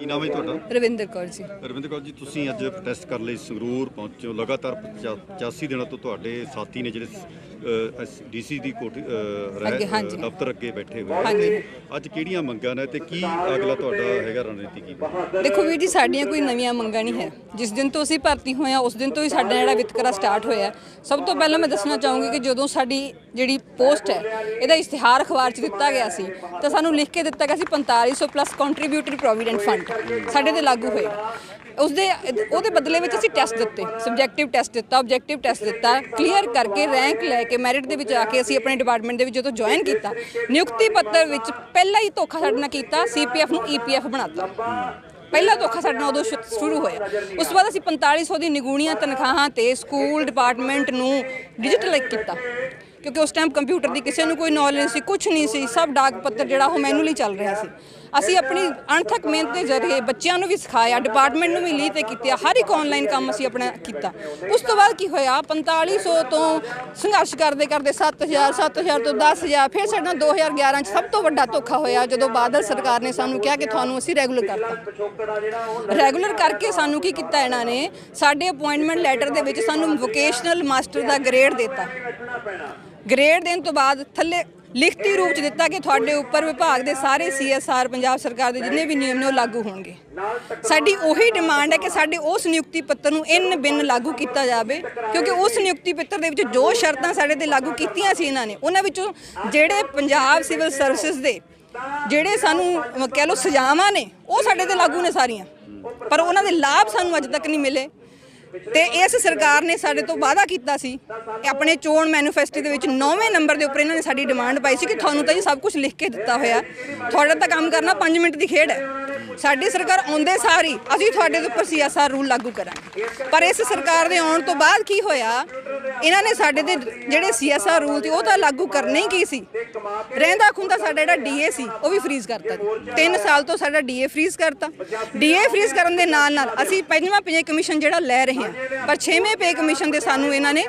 ਕੀ ਨਾਮ ਹੈ ਜੀ ਤੁਹਾਡਾ? ਰਵਿੰਦਰ ਕੌਰ ਜੀ। ਰਵਿੰਦਰ ਕੌਰ ਜੀ ਤੁਸੀਂ ਅੱਜ ਪ੍ਰੋਟੈਸਟ ਕਰਨ ਲਈ ਸੰਗਰੂਰ ਪਹੁੰਚੇ। ਹੋ ਲਗਾਤਾਰ 85 ਦਿਨਾਂ ਤੋਂ ਤੁਹਾਡੇ ਸਾਥੀ ਨੇ ਜਿਹੜੇ ਡੀਸੀ ਦੀ ਕੋਠੀ ਅੱਗੇ, ਹਾਂਜੀ। ਦਫ਼ਤਰ ਅੱਗੇ ਬੈਠੇ ਹੋਏ ਹਾਂਜੀ। ਤੇ ਅੱਜ ਕਿਹੜੀਆਂ ਮੰਗਾਂ ਨੇ ਤੇ ਕੀ ਅਗਲਾ ਤੁਹਾਡਾ ਹੈਗਾ ਰਣਨੀਤੀ ਕੀ? ਦੇਖੋ ਵੀਰ ਜੀ ਸਾਡੀਆਂ ਕੋਈ ਨਵੀਆਂ ਮੰਗਾਂ ਨਹੀਂ ਹੈ। ਜਿਸ ਦਿਨ ਤੋਂ ਅਸੀਂ ਭਰਤੀ ਹੋਏ ਹਾਂ ਉਸ ਦਿਨ ਤੋਂ ਹੀ ਸਾਡਾ ਜਿਹੜਾ ਵਿਤਕਰਾ ਸਟਾਰਟ ਹੋਇਆ ਸਭ ਤੋਂ ਪਹਿਲਾਂ ਮੈਂ ਦੱਸਣਾ ਚਾਹੂੰਗੀ ਕਿ ਜਦੋਂ ਸਾਡੀ ਜਿਹੜੀ ਪੋਸਟ ਹੈ ਇਹਦਾ ਇਸ਼ਤਿਹਾਰ ਅਖਬਾਰ 'ਚ ਦਿੱਤਾ ਗਿਆ ਸੀ ਤਾਂ ਸਾਨੂੰ ਲਿਖ ਕੇ ਦਿੱਤਾ ਗਿਆ ਸੀ 4500 ਪਲੱਸ ਕੰਟਰੀਬਿਊਟਰੀ ਪ੍ਰੋਵੀਡੈਂਟ ਫੰਡ ਸਾਡੇ ਤੇ ਲਾਗੂ ਹੋਏ। ਉਸ ਦੇ ਉਹਦੇ ਬਦਲੇ ਵਿੱਚ ਅਸੀਂ ਟੈਸਟ ਦਿੱਤੇ। ਸਬਜੈਕਟਿਵ ਟੈਸਟ ਦਿੱਤਾ ਆਬਜੈਕਟਿਵ ਟੈਸਟ ਦਿੱਤਾ। ਕਲੀਅਰ ਕਰਕੇ ਰੈਂਕ ਲੈ ਕੇ ਮੈਰਿਟ ਦੇ ਵਿੱਚ ਆ ਕੇ ਅਸੀਂ ਆਪਣੇ ਡਿਪਾਰਟਮੈਂਟ ਦੇ ਵਿੱਚ ਜਦੋਂ ਜੁਆਇਨ ਕੀਤਾ, ਨਿਯੁਕਤੀ ਪੱਤਰ ਵਿੱਚ ਪਹਿਲਾ ਹੀ ਧੋਖਾ ਸਾਡੇ ਨਾਲ ਕੀਤਾ ਸੀਪੀਐਫ ਨੂੰ ਈਪੀਐਫ ਬਣਾਤਾ। ਪਹਿਲਾ ਧੋਖਾ ਸਾਡੇ ਨਾਲ ਉਦੋਂ ਸ਼ੁ- ਸ਼ੁਰੂ ਹੋਇਆ। ਉਸ ਤੋਂ ਬਾਅਦ ਅਸੀਂ 4500 ਦੀ ਨਿਗੂਣੀਆਂ ਤਨਖਾਹਾਂ ਤੇ ਸਕੂਲ ਡਿਪਾਰਟਮੈਂਟ ਨੂੰ ਡਿਜੀਟਲਾਈਜ਼ ਕੀਤਾ। ਕਿਉਂਕਿ ਉਸ ਟਾਈਮ ਕੰਪਿਊਟਰ ਦੀ ਕਿਸੇ ਨੂੰ ਕੋਈ ਨੌਲੇਜ ਸੀ ਕੁਝ ਨਹੀਂ ਸੀ, ਸਭ ਡਾਕ ਪੱਤਰ ਜਿਹੜਾ ਉਹ ਮੈਨੂਅਲੀ ਚੱਲ ਰਿਹਾ ਸੀ। ਅਸੀਂ ਆਪਣੀ ਅਣਥੱਕ ਮਿਹਨਤ ਦੇ ਜ਼ਰੀਏ ਬੱਚਿਆਂ ਨੂੰ ਵੀ ਸਿਖਾਇਆ ਡਿਪਾਰਟਮੈਂਟ ਨੂੰ ਵੀ ਲੀ ਤੇ ਕੀਤਾ ਹਰ ਇੱਕ ਆਨਲਾਈਨ ਕੰਮ ਅਸੀਂ ਆਪਣਾ ਕੀਤਾ। ਉਸ ਤੋਂ ਬਾਅਦ ਕੀ ਹੋਇਆ? 4500 ਤੋਂ ਸੰਘਰਸ਼ ਕਰਦੇ ਕਰਦੇ 7000 7000 ਤੋਂ 10000 ਫਿਰ ਸਾਡਾ 2011 ਚ ਸਭ ਤੋਂ ਵੱਡਾ ਧੋਖਾ ਹੋਇਆ ਜਦੋਂ ਬਾਦਲ ਸਰਕਾਰ ਨੇ ਸਾਨੂੰ ਕਿਹਾ ਕਿ ਤੁਹਾਨੂੰ ਅਸੀਂ ਰੈਗੂਲਰ ਕਰਤਾ। ਰੈਗੂਲਰ ਕਰਕੇ ਸਾਨੂੰ ਕੀ ਕੀਤਾ ਇਹਨਾਂ ਨੇ? ਸਾਡੇ ਅਪਾਇੰਟਮੈਂਟ ਲੈਟਰ ਦੇ ਵਿੱਚ ਸਾਨੂੰ ਵੋਕੇਸ਼ਨਲ ਮਾਸਟਰ ਦਾ ਗ੍ਰੇਡ ਦਿੱਤਾ। ਗ੍ਰੇਡ ਦੇਣ ਤੋਂ ਬਾਅਦ ਥੱਲੇ ਲਿਖਤੀ ਰੂਪ ਚ ਦਿੱਤਾ ਕਿ ਤੁਹਾਡੇ ਉੱਪਰ ਵਿਭਾਗ ਦੇ ਸਾਰੇ ਸੀਐਸਆਰ ਪੰਜਾਬ ਸਰਕਾਰ ਦੇ ਜਿੰਨੇ ਵੀ ਨਿਯਮ ਨੇ ਉਹ ਲਾਗੂ ਹੋਣਗੇ। ਸਾਡੀ ਉਹੀ ਡਿਮਾਂਡ ਹੈ ਕਿ ਸਾਡੇ ਉਸ ਨਿਯੁਕਤੀ ਪੱਤਰ ਨੂੰ ਇਨ ਬਿਨ ਲਾਗੂ ਕੀਤਾ ਜਾਵੇ, ਕਿਉਂਕਿ ਉਸ ਨਿਯੁਕਤੀ ਪੱਤਰ ਦੇ ਵਿੱਚ ਜੋ ਸ਼ਰਤਾਂ ਸਾਡੇ ਤੇ ਲਾਗੂ ਕੀਤੀਆਂ ਸੀ ਇਹਨਾਂ ਨੇ, ਉਹਨਾਂ ਵਿੱਚੋਂ ਜਿਹੜੇ ਪੰਜਾਬ ਸਿਵਲ ਸਰਵਿਸਿਜ਼ ਦੇ ਜਿਹੜੇ ਸਾਨੂੰ ਕਹਿ ਲਓ ਸਜ਼ਾਵਾਂ ਨੇ, ਉਹ ਸਾਡੇ ਤੇ ਲਾਗੂ ਨੇ ਸਾਰੀਆਂ। ਪਰ ਉਹਨਾਂ ਦੇ ਲਾਭ ਸਾਨੂੰ ਅੱਜ ਤੱਕ ਨਹੀਂ ਮਿਲੇ। ਤੇ ਇਸ ਸਰਕਾਰ ਨੇ ਸਾਡੇ ਤੋਂ ਵਾਅਦਾ ਕੀਤਾ ਸੀ ਕਿ ਆਪਣੇ ਚੋਣ ਮੈਨੀਫੈਸਟੋ ਦੇ ਵਿੱਚ 9ਵੇਂ ਨੰਬਰ ਦੇ ਉੱਪਰ ਇਹਨਾਂ ਨੇ ਸਾਡੀ ਡਿਮਾਂਡ ਪਾਈ ਸੀ ਕਿ ਤੁਹਾਨੂੰ ਤਾਂ ਜੀ ਸਭ ਕੁਝ ਲਿਖ ਕੇ ਦਿੱਤਾ ਹੋਇਆ। ਤੁਹਾਡਾ ਤਾਂ ਕੰਮ ਕਰਨਾ 5 ਮਿੰਟ ਦੀ ਖੇਡ ਹੈ। ਸਾਡੀ ਸਰਕਾਰ ਆਉਂਦੇ ਸਾਰੀ, ਅਸੀਂ ਤੁਹਾਡੇ ਦੇ ਉੱਪਰ ਸੀਐਸਆਰ ਰੂਲ ਲਾਗੂ ਕਰਾਂਗੇ। ਪਰ ਇਸ ਸਰਕਾਰ ਦੇ ਆਉਣ ਤੋਂ ਬਾਅਦ ਕੀ ਹੋਇਆ? ਇਹਨਾਂ ਨੇ ਸਾਡੇ ਦੇ ਜਿਹੜੇ ਸੀਐਸਆਰ ਰੂਲ ਸੀ, ਉਹ ਤਾਂ ਲਾਗੂ ਕਰਨੇ ਹੀ ਕੀ ਸੀ? ਰਹਿੰਦਾ ਖੁੰਦਾ ਸਾਡਾ ਜਿਹੜਾ ਡੀਏ ਸੀ, ਉਹ ਵੀ ਫ੍ਰੀਜ਼ ਕਰਤਾ ਜੀ। 3 ਸਾਲ ਤੋਂ ਸਾਡਾ ਡੀਏ ਫ੍ਰੀਜ਼ ਕਰਤਾ। ਡੀਏ ਫ੍ਰੀਜ਼ ਕਰਨ ਦੇ ਨਾਲ ਨਾਲ ਅਸੀਂ ਪੰਜਵਾਂ ਪੇ ਕਮਿਸ਼ਨ ਜਿਹੜਾ ਲੈ ਰਹੇ ਹਾਂ, ਪਰ ਛੇਵੇਂ ਪੇ ਕਮਿਸ਼ਨ ਦੇ ਸਾਨੂੰ ਇਹਨਾਂ ਨੇ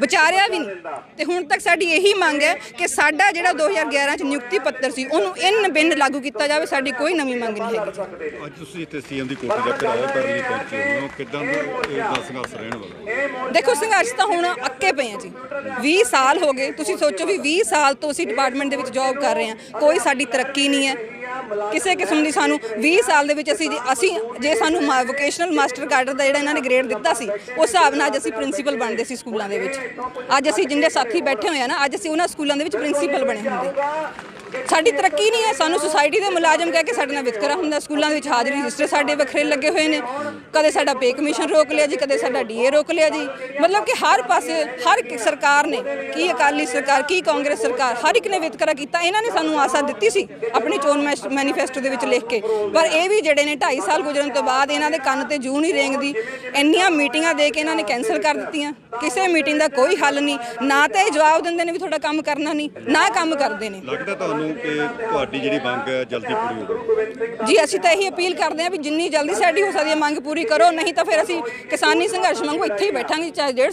ਵਿਚਾਰਿਆ ਵੀ ਨਹੀਂ। ਤੇ ਹੁਣ ਤੱਕ ਸਾਡੀ ਇਹੀ ਮੰਗ ਹੈ ਕਿ ਸਾਡਾ ਜਿਹੜਾ 2011 ਚ ਨਿਯੁਕਤੀ ਪੱਤਰ ਸੀ, ਉਹਨੂੰ ਇਨ ਬਿੰਨ ਲਾਗੂ ਕੀਤਾ ਜਾਵੇ, ਸਾਡੀ ਕੋਈ ਨਵੀਂ ਮੰਗ ਨਹੀਂ ਹੈ ਹੈਗੀ ਅੱਜ ਤੁਸੀਂ ਇੱਥੇ ਸੀਐਮ ਦੀ ਕੋਠੀ ਦਾ ਘਿਰਾਓ ਕਰਨ ਲਈ ਪਹੁੰਚੇ ਹੋ। ਕਿਦਾਂ ਦਾ ਇਹ ਦਾ ਸੰਘਰਸ਼ ਰਹਿਣ ਵਾਲਾ? ਹੈ? ਦੇਖੋ ਸੰਘਰਸ਼ ਤਾਂ ਹੁਣ ਅੱਕੇ ਪਏ ਆ ਜੀ। 20 ਸਾਲ ਹੋ ਗਏ। ਤੁਸੀਂ ਸੋਚੋ ਵੀ 20 ਸਾਲ ਤੋਂ ਅਸੀਂ ਡਿਪਾਰਟਮੈਂਟ ਦੇ ਵਿੱਚ ਜੌਬ ਕਰ ਰਹੇ ਹਾਂ। ਕੋਈ ਸਾਡੀ ਤਰੱਕੀ ਨਹੀਂ ਹੈ। ਕਿਸੇ ਕਿਸਮ ਦੀ ਸਾਨੂੰ 20 ਸਾਲ ਦੇ ਵਿੱਚ ਅਸੀਂ ਜੇ- ਅਸੀਂ ਜੇ ਸਾਨੂੰ ਵੋਕੇਸ਼ਨਲ ਮਾਸਟਰ ਕਾਡਰ ਦਾ ਜਿਹੜਾ ਇਹਨਾਂ ਨੇ ਗ੍ਰੇਡ ਦਿੱਤਾ ਸੀ ਉਸ ਹਿਸਾਬ ਨਾਲ ਅੱਜ ਅਸੀਂ ਪ੍ਰਿੰਸੀਪਲ ਬਣਦੇ ਸੀ ਸਕੂਲਾਂ ਦੇ ਵਿੱਚ। ਅੱਜ ਅਸੀਂ ਜਿੰਨੇ ਸਾਥੀ ਬੈਠੇ ਹੋਏ ਆ ਨਾ ਅੱਜ ਅਸੀਂ ਉਹਨਾਂ ਸਕੂਲਾਂ ਦੇ ਵਿੱਚ ਪ੍ਰਿੰਸੀਪਲ ਬਣੇ ਹੁੰਦੇ। ਸਾਡੀ ਤਰੱਕੀ ਨਹੀਂ ਹੈ। ਸਾਨੂੰ ਸੁਸਾਇਟੀ ਦੇ ਮੁਲਾਜ਼ਮ ਕਹਿ ਕੇ ਸਾਡੇ ਨਾਲ ਵਿਤਕਰਾ ਹੁੰਦਾ। ਸਕੂਲਾਂ ਦੇ ਵਿੱਚ ਹਾਜ਼ਰੀ ਰਜਿਸਟਰ ਸਾਡੇ ਵੱਖਰੇ ਲੱਗੇ ਹੋਏ ਨੇ। ਕਦੇ ਸਾਡਾ ਪੇ ਕਮਿਸ਼ਨ ਰੋਕ ਲਿਆ ਜੀ, ਕਦੇ ਸਾਡਾ ਡੀਏ ਰੋਕ ਲਿਆ ਜੀ। ਮਤਲਬ ਕਿ ਹਰ ਪਾਸੇ, ਹਰ ਸਰਕਾਰ ਨੇ, ਕੀ ਅਕਾਲੀ ਸਰਕਾਰ, ਕੀ ਕਾਂਗਰਸ ਸਰਕਾਰ, ਹਰ ਇੱਕ ਨੇ ਵਿਤਕਰਾ ਕੀਤਾ। ਇਹਨਾਂ ਨੇ ਸਾਨੂੰ ਆਸਾ ਦਿੱਤੀ ਸੀ ਆਪਣੀ ਚੋਣ ਮੈਨੀਫੈਸਟੋ ਦੇ ਵਿੱਚ ਲਿਖ ਕੇ। ਪਰ ਇਹ ਵੀ ਜਿਹੜੇ ਨੇ 2.5 ਸਾਲ ਗੁਜ਼ਰਨ ਤੋਂ ਬਾਅਦ ਇਹਨਾਂ ਦੇ ਕੰਨ ਤੇ ਜੂ ਨਹੀਂ ਰੇਂਗਦੀ। ਇੰਨੀਆਂ ਮੀਟਿੰਗਾਂ ਦੇ ਕੇ ਇਹਨਾਂ ਨੇ ਕੈਨਸਲ ਕਰ ਦਿੱਤੀਆਂ। ਕਿਸੇ ਮੀਟਿੰਗ ਦਾ ਕੋਈ ਹੱਲ ਨਹੀਂ। ਨਾ ਤਾਂ ਇਹ ਜਵਾਬ ਦਿੰਦੇ ਨੇ ਵੀ ਤੁਹਾਡਾ ਕੰਮ ਕਰਨਾ ਨਹੀਂ, ਨਾ ਕੰਮ ਕਰਦੇ ਨੇ। ਲੱਗਦਾ ਤੁਹਾਨੂੰ ਕਿ ਤੁਹਾਡੀ ਜਿਹੜੀ ਮੰਗ ਹੈ, ਜਲਦੀ ਪੂਰੀ ਹੋਵੇ ਜੀ, ਅਸੀਂ ਤਾਂ ਇਹੀ ਅਪੀਲ ਕਰਦੇ ਹਾਂ ਵੀ ਜਿੰਨੀ ਜਲਦੀ ਸਾਡੀ ਹੋ ਸਕਦੀ ਹੈ ਮੰਗ ਪੂਰੀ ਕਰੋ, ਨਹੀਂ ਤਾਂ ਫਿਰ ਅਸੀਂ ਕਿਸਾਨੀ ਸੰਘਰਸ਼ ਵਾਂਗੂ ਇੱਥੇ ਹੀ ਬੈਠਾਂਗੇ, ਚਾਹੇ ਡੇਢ